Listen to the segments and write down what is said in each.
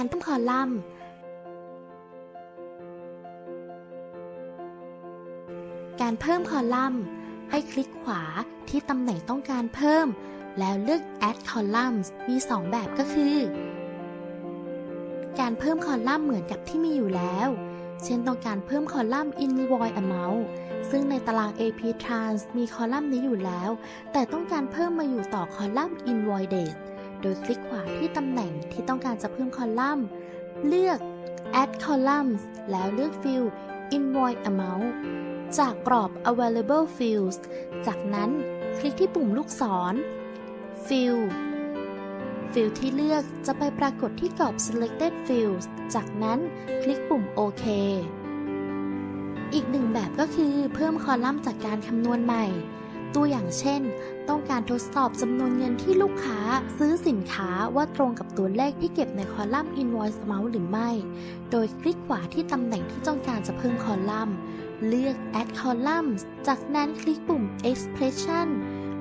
การเพิ่มคอลัมน์ การเพิ่มคอลัมน์ ให้คลิกขวาที่ตำแหน่งต้องการเพิ่ม แล้วเลือก add columns มี 2 แบบก็คือ การเพิ่มคอลัมน์เหมือนกับที่มีอยู่แล้ว เช่นต้องการเพิ่มคอลัมน์ invoice amount ซึ่งในตาราง AP Trans มีคอลัมน์นี้อยู่แล้ว แต่ต้องการเพิ่มมาอยู่ต่อคอลัมน์ invoice date โดยคลิกขวาที่ตำแหน่งที่ต้องการจะเพิ่มคอลัมน์ เลือก add columns แล้วเลือก field invoice amount จากกรอบ available fields จากนั้นคลิกที่ปุ่มลูกศร field ฟิลที่เลือกจะไปปรากฏที่กรอบ selected fields จากนั้นคลิกปุ่มโอเคอีกหนึ่งแบบก็คือเพิ่มคอลัมน์จากการคำนวณใหม่ ตัวอย่างเช่น ต้องการทดสอบจำนวนเงินที่ลูกค้าซื้อสินค้าว่าตรงกับตัวเลขที่เก็บในคอลัมน์ invoice amount หรือไม่ โดยคลิกขวาที่ตำแหน่งที่ต้องการจะเพิ่มคอลัมน์ เลือก add columns จากนั้นคลิกปุ่ม expression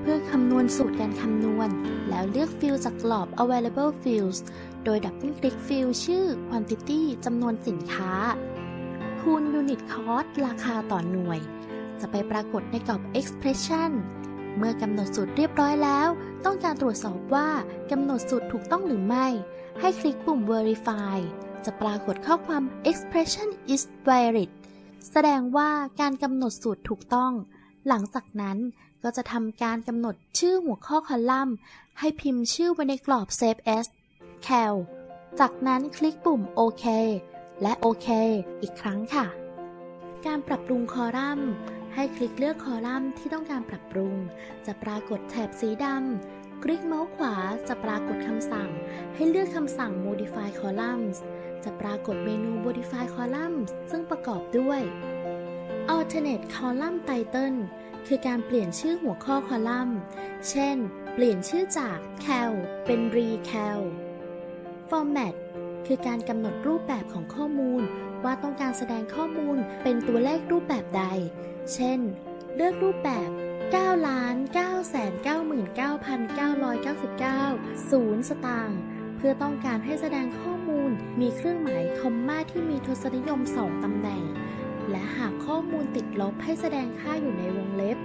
เพื่อคำนวณสูตรการคำนวณ แล้วเลือกฟิลจากกรอบ available fields โดยดับเบิลคลิกฟิลชื่อ quantity จำนวนสินค้า คูณ unit cost ราคาต่อหน่วย จะไปปรากฏในกรอบ expression เมื่อกำหนดสูตรเรียบร้อยแล้ว ต้องการตรวจสอบว่ากำหนดสูตรถูกต้องหรือไม่ ให้คลิกปุ่ม verify จะปรากฏข้อความ expression is valid แสดงว่าการกำหนดสูตรถูกต้อง หลังจากนั้นก็จะทำการกำหนดชื่อหัวข้อคอลัมน์ ให้พิมพ์ชื่อไว้ในกรอบ save as cal จากนั้นคลิกปุ่มโอเคและโอเคอีกครั้งค่ะ การปรับปรุงคอลัมน์ ให้คลิกเลือกคอลัมน์ที่ต้องการปรับปรุง จะปรากฏแถบสีดำ คลิกเมาส์ขวาจะปรากฏคำสั่ง ให้เลือกคำสั่ง modify columns จะปรากฏเมนู modify columns ซึ่งประกอบด้วย alternate column title คือการเปลี่ยนชื่อหัวข้อคอลัมน์ เช่น เปลี่ยนชื่อจาก cal เป็น recal format คือการกำหนดรูปแบบของข้อมูล ว่าต้องการแสดงข้อมูลเป็นตัวเลขรูปแบบใด เช่น เลือกรูปแบบ9 9 9 9 9,999ศูนย์สตางค์เพื่อต้องการให้แสดงข้อมูล มีเครื่องหมายคอมมาที่มีทศนิยม 2 ตำแหน่ง และหากข้อมูลติดลบให้แสดงค่าอยู่ในวงเล็บ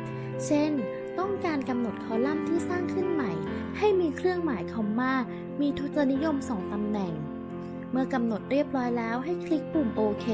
เช่น ต้องการกำหนดคอลัมน์ที่สร้างขึ้นใหม่ ให้มีเครื่องหมายคอมมา มีทศนิยม 2 ตำแหน่ง เมื่อกำหนดเรียบร้อยแล้วให้คลิกปุ่มโอเค